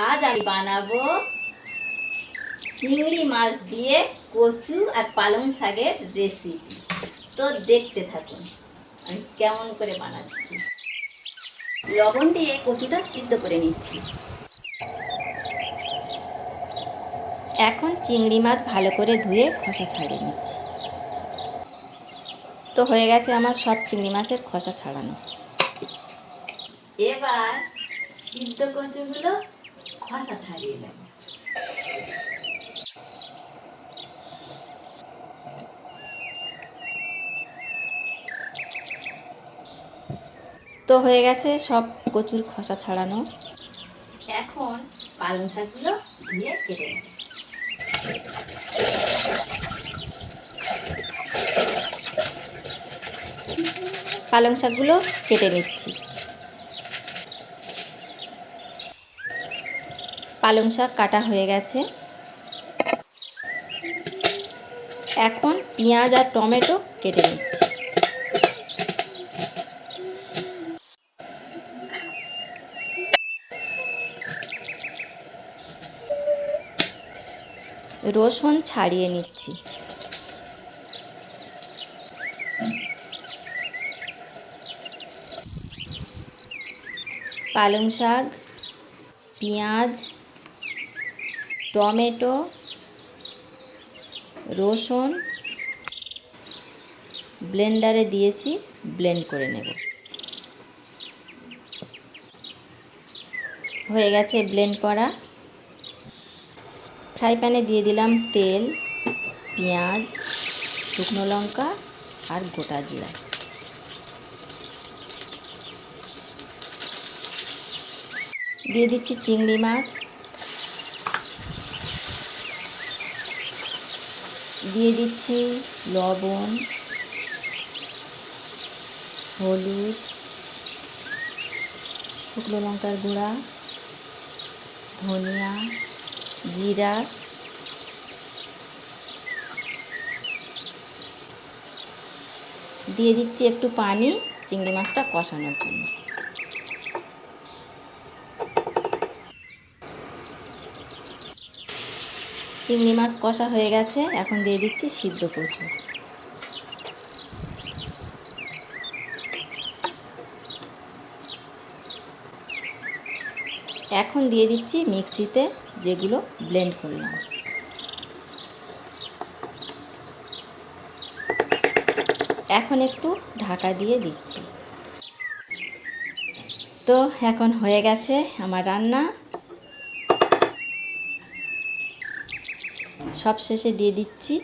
আজ আমি বানাবো চিংড়ি মাছ দিয়ে কচু আর পালং শাকের রেসিপি তো দেখতে থাকুন, আমি কেমন করে বানাচ্ছি। লবণ দিয়ে কচুটা সিদ্ধ করে নিচ্ছি। এখন চিংড়ি মাছ ভালো করে ধুয়ে খোসা ছাড়িয়ে নিচ্ছি। তো হয়ে গেছে আমার সব চিংড়ি মাছের খোসা ছাড়ানো। এবার সিদ্ধ কচুগুলো খোসা ছাড়িয়ে নেব তো হয়ে গেছে সব কচুর খোসা ছাড়ানো। এখন পালং শাকগুলো ধুয়ে কেটে নেব। পালং শাকগুলো কেটে নিচ্ছি। পালং শাক কাটা হয়ে গেছে। এখন পেঁয়াজ আর টমেটো কেটে নিচ্ছি। রসুন ছাড়িয়ে নিচ্ছি। পালং শাক, পেঁয়াজ টমেটো, রসুন, ব্লেন্ডারে দিয়েছি, ব্লেন্ড করে নেব। হয়ে গেছে ব্লেন্ড করা। ফ্রাই প্যানে দিয়ে দিলাম তেল, পেঁয়াজ, শুকনো লঙ্কা আর গোটা জিরা। দিয়ে দিচ্ছি চিংড়ি মাছ। দিয়ে দিচ্ছি লবণ, হলুদ, শুকনো লঙ্কার গুঁড়া, ধনিয়া, জিরা, দিয়ে দিচ্ছি একটু পানি, চিংড়ি মাছটা কষানোর জন্য। চিংড়ি মাছ কষা হয়ে গেছে, এখন দিয়ে দিচ্ছি সিদ্ধ কচু। এখন দিয়ে দিচ্ছি মিক্সিতে যেগুলো ব্লেন্ড করলাম। এখন একটু ঢাকা দিয়ে দিচ্ছি। তো এখন হয়ে গেছে আমার রান্না। সব শেষে দিয়ে দিচ্ছি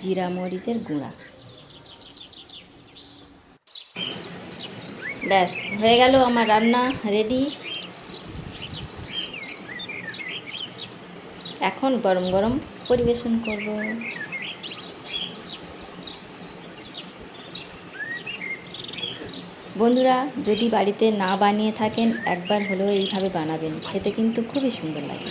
জিরা মরিচের গুঁড়া। ব্যাস, হয়ে গেল আমার রান্না রেডি এখন গরম গরম পরিবেশন করব। বন্ধুরা, যদি বাড়িতে না বানিয়ে থাকেন, একবার হলেও এইভাবে বানাবেন, খেতে কিন্তু খুবই সুন্দর লাগে।